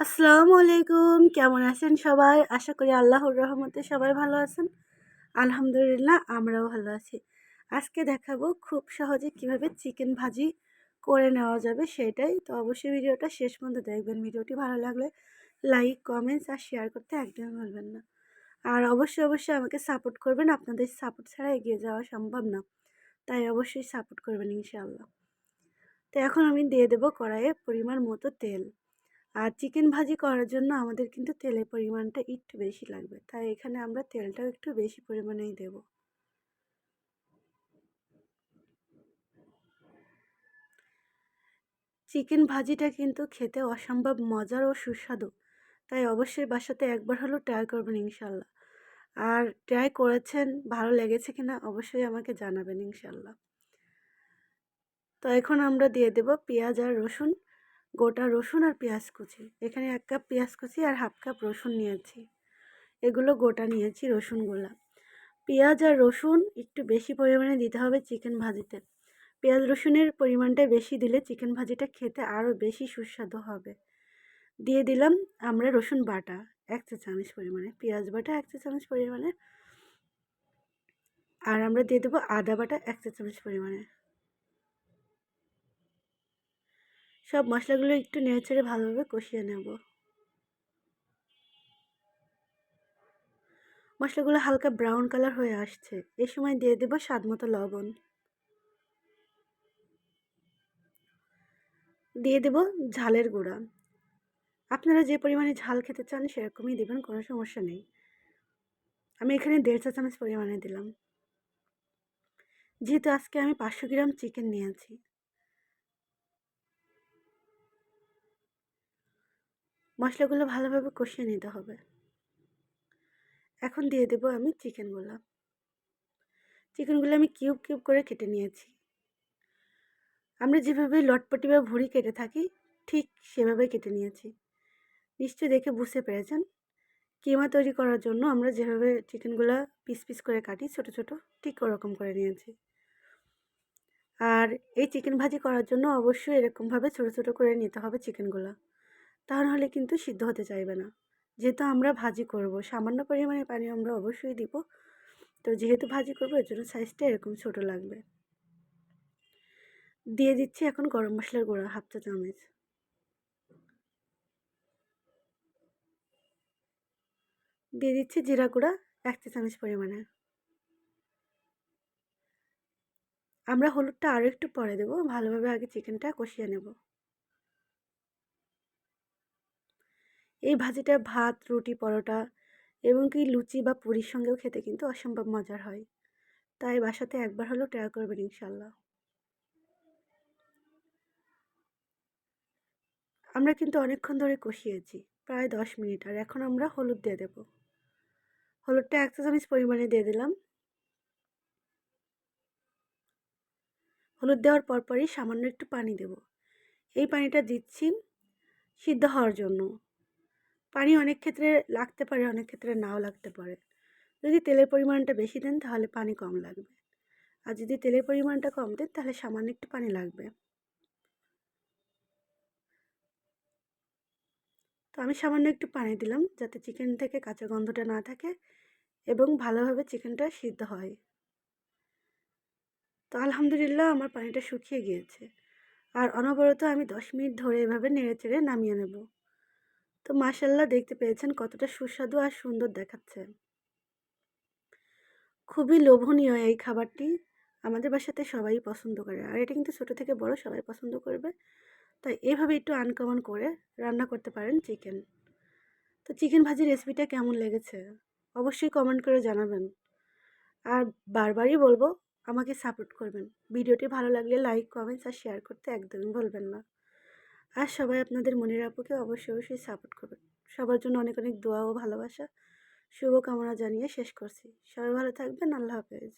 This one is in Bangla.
আসসালামু আলাইকুম। কেমন আছেন সবাই? আশা করি আল্লাহর রহমতে সবাই ভালো আছেন। আলহামদুলিল্লাহ, আমরাও ভালো আছি। আজকে দেখাবো খুব সহজে কীভাবে চিকেন ভাজি করে নেওয়া যাবে সেটাই। তো অবশ্যই ভিডিওটা শেষ পর্যন্ত দেখবেন। ভিডিওটি ভালো লাগলে লাইক, কমেন্টস আর শেয়ার করতে একদমই ভুলবেন না। আর অবশ্যই অবশ্যই আমাকে সাপোর্ট করবেন। আপনাদের সাপোর্ট ছাড়া এগিয়ে যাওয়া সম্ভব না। তাই অবশ্যই সাপোর্ট করবেন ইনশাআল্লাহ। তো এখন আমি দিয়ে দেবো কড়াইয়ে পরিমাণ মতো তেল। আর চিকেন ভাজি করার জন্য আমাদের কিন্তু তেলের পরিমাণটা একটু বেশি লাগবে। তাই এখানে আমরা তেলটাও একটু বেশি পরিমাণেই দেব। চিকেন ভাজিটা কিন্তু খেতে অসম্ভব মজার ও সুস্বাদু। তাই অবশ্যই বাসাতে একবার হলেও ট্রাই করবেন ইনশাল্লাহ। আর ট্রাই করেছেন, ভালো লেগেছে কিনা অবশ্যই আমাকে জানাবেন ইনশাল্লাহ। তো এখন আমরা দিয়ে দেব পেঁয়াজ আর রসুন। গোটা রসুন আর পেঁয়াজ কুচি। এখানে এক কাপ পেঁয়াজ কুচি আর হাফ কাপ রসুন নিয়েছি। এগুলো গোটা নিয়েছি রসুনগুলা। পেঁয়াজ আর রসুন একটু বেশি পরিমাণে দিতে হবে চিকেন ভাজিতে। পেঁয়াজ রসুনের পরিমাণটা বেশি দিলে চিকেন ভাজিটা খেতে আরও বেশি সুস্বাদু হবে। দিয়ে দিলাম আমরা রসুন বাটা, এক চা চামচ পরিমাণে। পেঁয়াজ বাটা এক চা চামচ পরিমাণে। আর আমরা দিয়ে দেবো আদা বাটা এক চা চামচ পরিমাণে। সব মশলাগুলো একটু নেড়েচেড়ে ভালোভাবে কষিয়ে নেব। মশলাগুলো হালকা ব্রাউন কালার হয়ে আসছে। এই সময় দিয়ে দেব স্বাদ মতো লবণ। দিয়ে দেব ঝালের গুঁড়া। আপনারা যে পরিমাণে ঝাল খেতে চান সেরকমই দেবেন, কোনো সমস্যা নেই। আমি এখানে দেড় চা চামচ পরিমাণে দিলাম। যেহেতু আজকে আমি পাঁচশো গ্রাম চিকেন নিয়েছি মশলাগুলো ভালোভাবে কষিয়ে নিতে হবে। এখন দিয়ে দেবো আমি চিকেনগুলো। চিকেনগুলো আমি কিউব কিউব করে কেটে নিয়েছি। আমরা যেভাবে লটপটি বা ভুড়ি কেটে থাকি, ঠিক সেভাবে কেটে নিয়েছি। নিশ্চয়ই দেখে বুঝতে পেরেছেন? কিমা তৈরি করার জন্য আমরা যেভাবে চিকেনগুলো পিস পিস করে কাটি, ছোট ছোট, ঠিক ওরকম করে নিয়েছি। আর এই চিকেন ভাজি করার জন্য অবশ্যই এরকমভাবে ছোটো ছোটো করে নিতে হবে চিকেনগুলো। তাহলে কিন্তু সিদ্ধ হতে চাইবে না। যেহেতু আমরা ভাজি করব, সামান্য পরিমাণে পানি আমরা অবশ্যই দিব। তো যেহেতু ভাজি করব, এর জন্য সাইজটা এরকম ছোট লাগবে। দিয়ে দিচ্ছি এখন গরম মশলার গুঁড়া, হাফ চা চামচ। দিয়ে দিচ্ছি জিরা গুঁড়া, এক চা চামচ পরিমাণে। আমরা হলুদটা আরও একটু পরে দেবো, ভালোভাবে আগে চিকেনটা কষিয়ে নেব। এই ভাজিটা ভাত, রুটি, পরোটা এবং কি লুচি বা পুরীর সঙ্গেও খেতে কিন্তু অসম্ভব মজার হয়। তাই বাসাতে একবার হলেও ট্রাই করবেন ইনশাল্লাহ। আমরা কিন্তু অনেকক্ষণ ধরে কষিয়েছি, প্রায় দশ মিনিট, আর এখন আমরা হলুদ দিয়ে দেব। হলুদটা এক চামচ পরিমাণে দিয়ে দিলাম। হলুদ দেওয়ার পরপরই সামান্য একটু পানি দেব। এই পানিটা দিচ্ছি সিদ্ধ হওয়ার জন্য। পানি অনেক ক্ষেত্রে লাগতে পারে, অনেক ক্ষেত্রে নাও লাগতে পারে। যদি তেলের পরিমাণটা বেশি দেন, তাহলে পানি কম লাগবে। আর যদি তেলের পরিমাণটা কম দেন, তাহলে সামান্য একটু পানি লাগবে। তো আমি সামান্য একটু পানি দিলাম, যাতে চিকেন থেকে কাঁচা গন্ধটা না থাকে এবং ভালোভাবে চিকেনটা সিদ্ধ হয়। তো আলহামদুলিল্লাহ, আমার পানিটা শুকিয়ে গিয়েছে। আর অনবরত আমি দশ মিনিট ধরে এভাবে নেড়ে চেড়ে নামিয়ে নেব। তো মাসাল্লাহ দেখতে পেয়েছেন কতটা সুস্বাদু আর সুন্দর দেখাচ্ছে। খুবই লোভনীয় এই খাবারটি। আমাদের বাসাতে সবাই পছন্দ করে, আর এটা কিন্তু ছোটো থেকে বড়, সবাই পছন্দ করবে। তাই এভাবে একটু আনকমন করে রান্না করতে পারেন চিকেন তো চিকেন ভাজির রেসিপিটা কেমন লেগেছে? অবশ্যই কমেন্ট করে জানাবেন। আর বারবারই বলব, আমাকে সাপোর্ট করবেন। ভিডিওটি ভালো লাগলে লাইক কমেন্টস আর শেয়ার করতে একদমই বলবেন না। আর সবাই আপনাদের মনের আপুকে অবশ্যই অবশ্যই সাপোর্ট করবেন সবার জন্য অনেক অনেক দোয়া ও ভালোবাসা। শুভকামনা জানিয়ে শেষ করছি। সবাই ভালো থাকবেন। আল্লাহ হাফেজ।